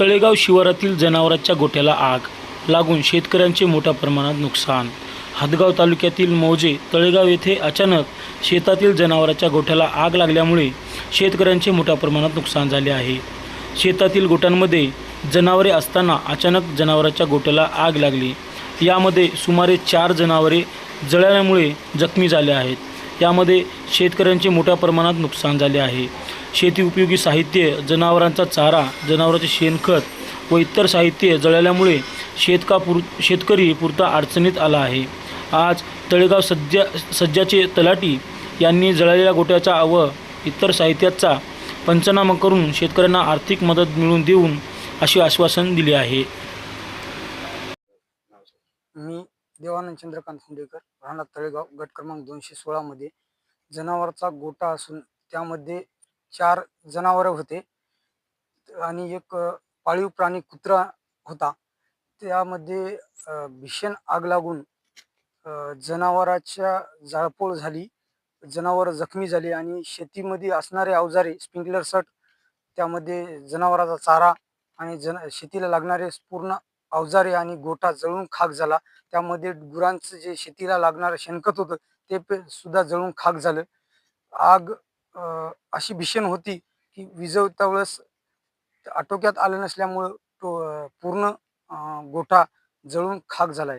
तळेगाव शिवारातील जनावरांच्या गोठ्याला आग लागून शेतकऱ्यांचे मोठ्या प्रमाणात नुकसान. हदगाव तालुक्यातील मौजे तळेगाव येथे अचानक शेतातील जनावरांच्या गोठ्याला आग लागल्यामुळे शेतकऱ्यांचे मोठ्या प्रमाणात नुकसान झाले आहे. शेतातील गोठ्यांमध्ये जनावरे असताना अचानक जनावरांच्या गोठ्याला आग लागली. यामध्ये सुमारे चार जनावरे जळाल्यामुळे जखमी झाले आहेत. यामध्ये शेतकऱ्यांचे मोठ्या प्रमाणात नुकसान झाले आहे. शेती उपयोगी साहित्य जनावरांचा चारा जनावरांचे शेणखत व इतर साहित्य जळाल्यामुळे शेतका पुर शेतकरी पुरता अडचणीत आला आहे. आज तळेगाव सज्जा सज्जाचे तलाटी यांनी जळालेल्या गोट्याचा व इतर साहित्याचा पंचनामा करून शेतकऱ्यांना आर्थिक मदत मिळवून देऊन असे आश्वासन दिले आहे. मी देवानंद चंद्रकांत हुंडेकर राहणार तळेगाव गट क्रमांक दोनशे सोळामध्ये जनावरचा गोटा असून त्यामध्ये चार जनावरं होते. आणि एक पाळीव प्राणी कुत्रा होता. त्यामध्ये भीषण आग लागून जनावराच्या जाळपोळ झाली. जनावरं जखमी झाली आणि शेतीमध्ये असणारे अवजारे स्प्रिंकलर सट त्यामध्ये जनावराचा चारा आणि जन शेतीला लागणारे पूर्ण अवजारे आणि गोठा जळून खाक झाला. त्यामध्ये गुरांचं जे शेतीला लागणारं शेणखत होतं ते सुद्धा जळून खाक झालं. आग अशी भीषण होती की विजवता वेळेस आटोक्यात आलं नसल्यामुळं तो पूर्ण गोठा जळून खाक झालाय.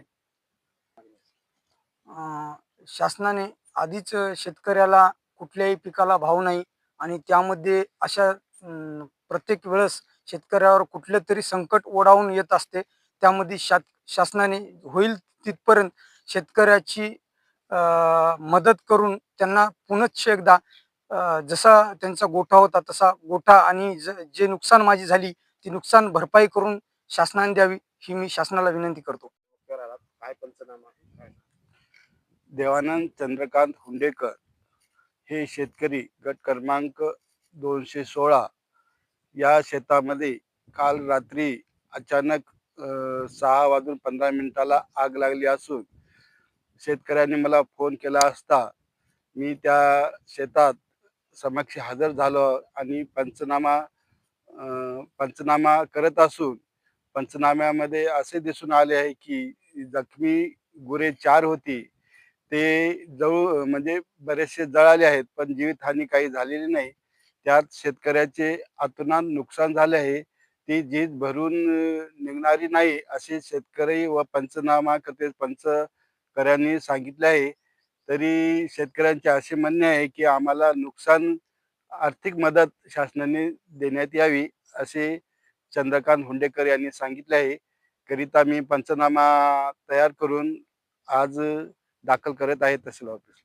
आहे शासनाने आधीच शेतकऱ्याला कुठल्याही पिकाला भाव नाही आणि त्यामध्ये अशा प्रत्येक वेळेस शेतकऱ्यावर कुठलं तरी संकट ओढावून येत असते. त्यामध्ये शा शासनाने होईल तिथपर्यंत शेतकऱ्याची मदत करून त्यांना पुनश्च एकदा जसा त्यांचा गोठा होता तसा गोठा आणि ज जे नुकसान माझी झाली ती नुकसान भरपाई करून शासनाने द्यावी ही मी शासनाला विनंती करतो. काय पंचनामा काय देवानंद चंद्रकांत हुंडेकर हे शेतकरी गट क्रमांक दोनशे सोळा या शेतामध्ये काल रात्री अचानक सहा वाजून पंधरा मिनिटाला आग लागली असून शेतकऱ्यांनी मला फोन केला असता मी त्या शेतात समक्ष हजर झालो आणि पंचनामा पंचनामा करत असून पंचनाम्यामध्ये असे दिसून आले आहे की जखमी गुरे चार होती. ते जवळ म्हणजे बरेचसे जळाले आहेत पण जीवितहानी काही झालेली नाही. त्यात शेतकऱ्याचे अतुनात नुकसान झाले आहे. ती जीत भरून निघणारी नाही असे शेतकरी व पंचनामा करते पंचकऱ्यांनी सांगितले आहे. तरी शेतकऱ्यांचे असे म्हणणे आहे की आम्हाला नुकसान आर्थिक मदत शासनाने देण्यात यावी असे चंद्रकांत हुंडेकर यांनी सांगितले आहे. करिता मी पंचनामा तयार करून आज दाखल करत आहे तहसील ऑफिस